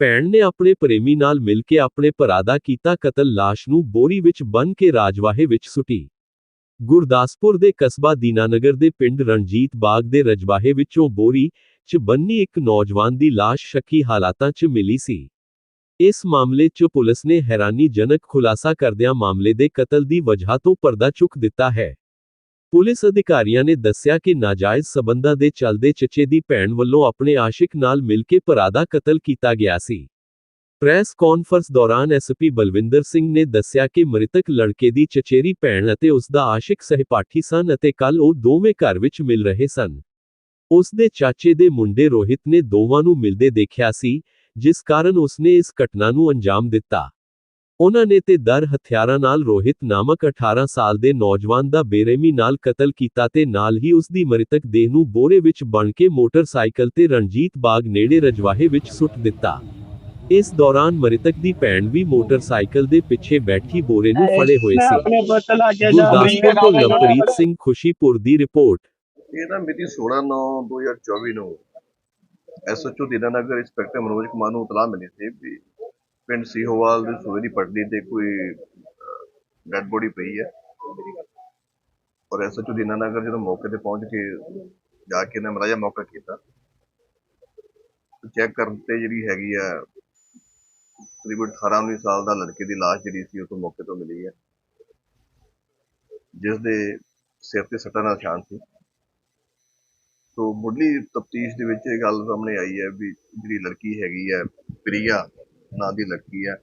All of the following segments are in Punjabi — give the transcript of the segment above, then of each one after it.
ਭੈਣ ਨੇ ਆਪਣੇ ਪ੍ਰੇਮੀ ਨਾਲ ਮਿਲ ਕੇ ਆਪਣੇ ਭਰਾ ਦਾ ਕੀਤਾ ਕਤਲ ਲਾਸ਼ ਨੂੰ ਬੋਰੀ ਵਿੱਚ ਬੰਨ੍ਹ ਕੇ ਰਾਜਵਾਹੇ ਵਿੱਚ ਸੁੱਟੀ। ਗੁਰਦਾਸਪੁਰ ਦੇ ਕਸਬਾ ਦੀਨਾਨਗਰ ਦੇ ਪਿੰਡ ਰਣਜੀਤ ਬਾਗ ਦੇ ਰਜਵਾਹੇ ਵਿੱਚੋਂ ਬੋਰੀ 'ਚ ਬੰਨੀ ਇੱਕ ਨੌਜਵਾਨ ਦੀ ਲਾਸ਼ ਸ਼ੱਕੀ ਹਾਲਾਤਾਂ 'ਚ ਮਿਲੀ ਸੀ। ਇਸ ਮਾਮਲੇ 'ਚ ਪੁਲਿਸ ਨੇ ਹੈਰਾਨੀਜਨਕ ਖੁਲਾਸਾ ਕਰਦਿਆਂ ਮਾਮਲੇ ਦੇ ਕਤਲ ਦੀ ਵਜ੍ਹਾ ਤੋਂ ਪਰਦਾ ਚੁੱਕ ਦਿੱਤਾ ਹੈ। ਪੁਲਿਸ ਅਧਿਕਾਰੀਆਂ ਨੇ ਦੱਸਿਆ ਕਿ ਨਾਜਾਇਜ਼ ਸਬੰਧਾਂ ਦੇ ਚੱਲਦੇ ਚਚੇ ਦੀ ਭੈਣ ਵੱਲੋਂ ਆਪਣੇ ਆਸ਼ਿਕ ਨਾਲ ਮਿਲ ਕੇ ਭਰਾ ਦਾ ਕਤਲ ਕੀਤਾ ਗਿਆ ਸੀ। ਪ੍ਰੈਸ ਕਾਨਫਰੰਸ ਦੌਰਾਨ ਐਸਪੀ ਬਲਵਿੰਦਰ ਸਿੰਘ ਨੇ ਦੱਸਿਆ ਕਿ ਮ੍ਰਿਤਕ ਲੜਕੇ ਦੀ ਚਚੇਰੀ ਭੈਣ ਅਤੇ ਉਸ ਦਾ ਆਸ਼ਿਕ ਸਹਿਪਾਠੀ ਸਨ ਅਤੇ ਕੱਲ ਉਹ ਦੋਵੇਂ ਘਰ ਵਿੱਚ ਮਿਲ ਰਹੇ ਸਨ। ਉਸ ਦੇ ਚਾਚੇ ਦੇ ਮੁੰਡੇ ਰੋਹਿਤ ਨੇ ਦੋਵਾਂ ਨੂੰ ਮਿਲਦੇ ਦੇਖਿਆ ਸੀ, ਜਿਸ ਕਾਰਨ ਉਸਨੇ ਇਸ ਘਟਨਾ ਨੂੰ ਅੰਜਾਮ ਦਿੱਤਾ। ਉਹਨਾਂ ਨੇ ਤੇ ਦਰ ਹਥਿਆਰਾਂ ਨਾਲ ਰੋਹਿਤ ਨਾਮਕ 18 ਸਾਲ ਦੇ ਨੌਜਵਾਨ ਦਾ ਬੇਰਹਿਮੀ ਨਾਲ ਕਤਲ ਕੀਤਾ ਤੇ ਨਾਲ ਹੀ ਉਸ ਦੀ ਮ੍ਰਿਤਕ ਦੇਹ ਨੂੰ ਬੋਰੇ ਵਿੱਚ ਬਣ ਕੇ ਮੋਟਰਸਾਈਕਲ ਤੇ ਰਣਜੀਤ ਬਾਗ ਨੇੜੇ ਰਜਵਾਹੇ ਵਿੱਚ ਸੁੱਟ ਦਿੱਤਾ। ਇਸ ਦੌਰਾਨ ਮ੍ਰਿਤਕ ਦੀ ਭੈਣ ਵੀ ਮੋਟਰਸਾਈਕਲ ਦੇ ਪਿੱਛੇ ਬੈਠੀ ਬੋਰੇ ਨੂੰ ਫੜੇ ਹੋਏ ਸੀ। ਗੁਰਦਾਸਪੁਰ ਤੋਂ ਲਵਪ੍ਰੀਤ ਸਿੰਘ ਖੁਸ਼ੀਪੁਰ ਦੀ ਰਿਪੋਰਟ। ਇਹ ਨਾ ਮਿਤੀ 16/9/2024 ਨੂੰ ਐਸਐਚਓ ਦੀਨਾਨਗਰ ਇੰਸਪੈਕਟਰ ਮਨੋਜ ਕੁਮਾਰ ਨੂੰ ਇਤਲਾਹ ਮਿਲੀ ਸੀ ਵੀ ਪਿੰਡ ਸੀਹੋਵਾਲ ਦੇ ਸੂਏ ਦੀ ਪਟੜੀ ਤੇ ਕੋਈ ਡੈੱਡ ਬੋਡੀ ਪਈ ਹੈ। ਔਰ ਐਸਐਚਓ ਦੀਨਾਨਗਰ ਜਦੋਂ ਮੌਕੇ ਤੇ ਪਹੁੰਚ ਕੇ ਜਾ ਕੇ ਨੇ ਮਰਾਇਆ ਮੌਕਾ ਕੀਤਾ ਚੈੱਕ ਕਰਨ ਤੇ ਜਿਹੜੀ ਹੈਗੀ ਆ, ਤਕਰੀਬਨ 18 19 ਸਾਲ ਦਾ ਲੜਕੇ ਦੀ ਲਾਸ਼ ਜਿਹੜੀ ਸੀ ਉਹ ਤੋਂ ਮੌਕੇ ਤੋਂ ਮਿਲੀ ਹੈ। ਜਿਸ ਦੇ ਸਿਰ ਤੇ ਸੱਟਾਂ ਦਾ ਨਿਸ਼ਾਨ ਸੀ। ਸੋ ਮੁੱਢਲੀ ਤਫਤੀਸ਼ ਦੇ ਵਿੱਚ ਇਹ ਗੱਲ ਸਾਹਮਣੇ ਆਈ ਹੈ ਵੀ ਜਿਹੜੀ ਲੜਕੀ ਹੈਗੀ ਹੈ, ਪ੍ਰਿਆ ਨਾਂ ਦੀ ਲੜਕੀ ਹੈ।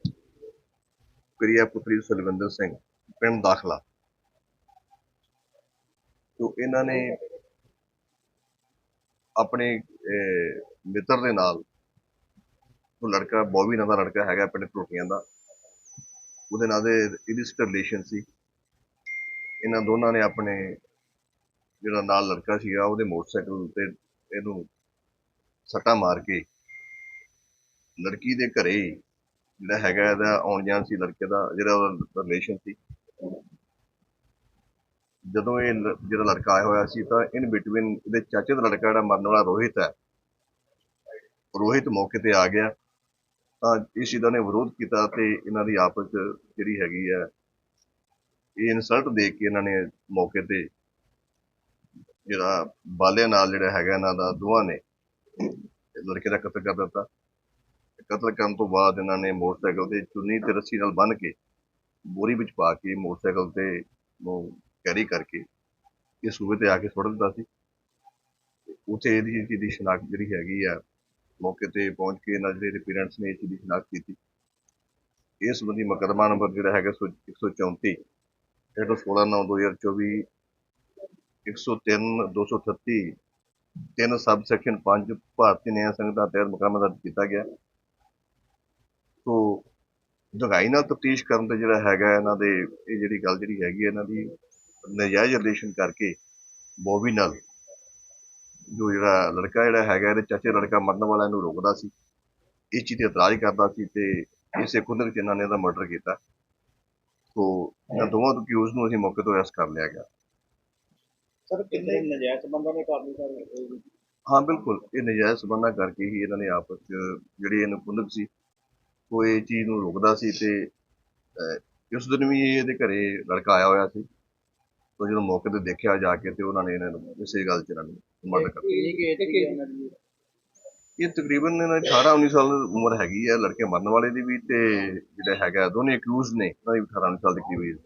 ਪ੍ਰਿਆ ਪੁੱਤਰੀ ਸੁਲਵਿੰਦਰ ਸਿੰਘ, ਪਿੰਡ ਦਾਖਲਾ। ਸੋ ਇਹਨਾਂ ਨੇ ਆਪਣੇ ਮਿੱਤਰ ਦੇ ਨਾਲ ਉਹ ਲੜਕਾ, ਬੋਬੀ ਨਾਂ ਦਾ ਲੜਕਾ ਹੈਗਾ ਪਿੰਡ ਟੋਟੀਆਂ ਦਾ। ਉਹਦੇ ਨਾਲ ਦੇ ਇਹਦੀ ਰਿਲੇਸ਼ਨ ਸੀ। ਇਹਨਾਂ ਦੋਨਾਂ ਨੇ ਆਪਣੇ ਜਿਹੜਾ ਨਾਲ ਲੜਕਾ ਸੀਗਾ, ਉਹਦੇ ਮੋਟਰਸਾਈਕਲ ਤੇ ਇਹਨੂੰ ਸੱਟਾ ਮਾਰ ਕੇ ਲੜਕੀ ਦੇ ਘਰੇ ਜਿਹੜਾ ਹੈਗਾ ਇਹਦਾ ਆਉਣ ਜਾਣ ਸੀ, ਲੜਕੇ ਦਾ ਜਿਹੜਾ ਉਹਦਾ ਰਿਲੇਸ਼ਨ ਸੀ। ਜਦੋਂ ਇਹ ਲ- ਜਿਹੜਾ ਲੜਕਾ ਆਇਆ ਹੋਇਆ ਸੀ ਤਾਂ ਇਨ ਬਿਟਵੀਨ ਇਹਦੇ ਚਾਚੇ ਦਾ ਲੜਕਾ ਜਿਹੜਾ ਮਰਨ ਵਾਲਾ ਰੋਹਿਤ ਹੈ, ਰੋਹਿਤ ਮੌਕੇ ਤੇ ਆ ਗਿਆ। ਤਾਂ ਇਸ ਚੀਜ਼ ਨੇ ਵਿਰੋਧ ਕੀਤਾ ਤੇ ਇਹਨਾਂ ਦੀ ਆਪਸ 'ਚ ਜਿਹੜੀ ਹੈਗੀ ਹੈ, ਇਹ ਇਨਸਲਟ ਦੇ ਕੇ ਇਹਨਾਂ ਨੇ ਮੌਕੇ ਤੇ ਜਿਹੜਾ ਬਾਲੇ ਨਾਲ ਜਿਹੜਾ ਹੈਗਾ ਇਹਨਾਂ ਦਾ ਦੋਵਾਂ ਨੇ ਲੜਕੇ ਦਾ ਕਤਲ ਕਰ ਦਿੱਤਾ। ਕਤਲ ਕਰਨ ਤੋਂ ਬਾਅਦ ਇਹਨਾਂ ਨੇ ਮੋਟਰਸਾਈਕਲ ਤੇ ਚੁੰਨੀ ਤੇ ਰੱਸੀ ਨਾਲ ਬੰਨ੍ਹ ਕੇ ਬੋਰੀ ਵਿੱਚ ਪਾ ਕੇ ਮੋਟਰਸਾਈਕਲ ਤੇ ਨੂੰ ਕੈਰੀ ਕਰਕੇ ਇਹ ਸੂਬੇ ਤੇ ਆ ਕੇ ਸੁੱਟ ਦਿੱਤਾ ਸੀ। ਉੱਥੇ ਇਹਦੀ ਚੀਜ਼ ਦੀ ਸ਼ਨਾਖਤ ਜਿਹੜੀ ਹੈਗੀ ਆ, ਮੌਕੇ ਤੇ ਪਹੁੰਚ ਕੇ ਇਹਨਾਂ ਜਿਹੜੇ ਪੇਰੈਂਟਸ ਨੇ ਇਸ ਚੀਜ਼ ਦੀ ਸ਼ਨਾਖਤ ਕੀਤੀ। ਇਸ ਸੰਬੰਧੀ ਮੁਕੱਦਮਾ ਨੰਬਰ ਜਿਹੜਾ ਹੈਗਾ ਸੌ- 134 ਜਿਹੜਾ 16 9 2024 103 238 ਤਿੰਨ ਸਬ ਸੈਕਸ਼ਨ 5 ਭਾਰਤੀ ਨਿਆਂ ਸੰਹਿਤਾ ਤਹਿਤ ਮੁਕੱਦਮਾ ਦਰਜ ਕੀਤਾ ਗਿਆ। ਸੋ ਦਗਾਈ ਨਾਲ ਤਫਤੀਸ਼ ਕਰਨ ਤੇ ਜਿਹੜਾ ਹੈਗਾ ਇਹਨਾਂ ਦੇ ਇਹ ਜਿਹੜੀ ਗੱਲ ਜਿਹੜੀ ਹੈਗੀ ਹੈ ਇਹਨਾਂ ਦੀ ਨਜਾਇਜ਼ ਰਿਲੇਸ਼ਨ ਕਰਕੇ ਬੋਬੀ ਨਾਲ ਜੋ ਜਿਹੜਾ ਲੜਕਾ ਜਿਹੜਾ ਹੈਗਾ ਇਹਦੇ ਚਾਚੇ ਲੜਕਾ ਮਰਨ ਵਾਲਾ ਇਹਨੂੰ ਰੋਕਦਾ ਸੀ ਇਸ ਚੀਜ਼ ਤੇ ਇਤਰਾਜ਼ ਕਰਦਾ ਸੀ ਤੇ ਇਸੇ ਕੁੰਦਕ ਚ ਇਹਨਾਂ ਨੇ ਇਹਦਾ ਮਰਡਰ ਕੀਤਾ। ਸੋ ਇਹਨਾਂ ਦੋਵਾਂ ਅਕਿਊਜ਼ ਨੂੰ ਅਸੀਂ ਮੌਕੇ ਤੋਂ ਅਰੈਸਟ ਕਰ ਲਿਆ ਗਿਆ। ਸਰ ਕਿੰਨੇ ਨਜਾਇਜ਼ ਬੰਦਾ ਨੇ ਕਰ ਲਈ ਸਰ ਹਾਂ ਬਿਲਕੁਲ। ਇਹ ਨਜਾਇਜ਼ ਸਬੰਧਾਂ ਕਰਕੇ ਹੀ ਇਹਨਾਂ ਨੇ ਆਪਸ ਚ ਜਿਹੜੀ ਇਹਨੂੰ ਕੁੰਦਕ ਸੀ ਉਹ ਇਹ ਚੀਜ਼ ਨੂੰ ਰੋਕਦਾ ਸੀ ਤੇ ਉਸ ਦਿਨ ਵੀ ਇਹਦੇ ਘਰੇ ਲੜਕਾ ਆਇਆ ਹੋਇਆ ਸੀ। ਤੋਂ ਜਦੋਂ ਮੌਕੇ ਤੇ ਦੇਖਿਆ ਜਾ ਕੇ ਤੇ ਉਹਨਾਂ ਨੇ ਇਹਨਾਂ ਨੂੰ ਇਸੇ ਗੱਲ 'ਚ ਇਹਨਾਂ ਨੂੰ ਮਰਡਰ ਕਰ ਇਹ ਤਕਰੀਬਨ ਇਹਨਾਂ ਦੀ 18 19 ਸਾਲ ਉਮਰ ਹੈਗੀ ਹੈ ਲੜਕੇ ਮਰਨ ਵਾਲੇ ਦੀ ਵੀ ਤੇ ਜਿਹੜਾ ਹੈਗਾ ਦੋਨੇ ਅਕਿਊਜ਼ ਨੇ ਉਹਨਾਂ ਦੀ ਵੀ 18 19 ਸਾਲ ਦੀ ਕਰੀਬ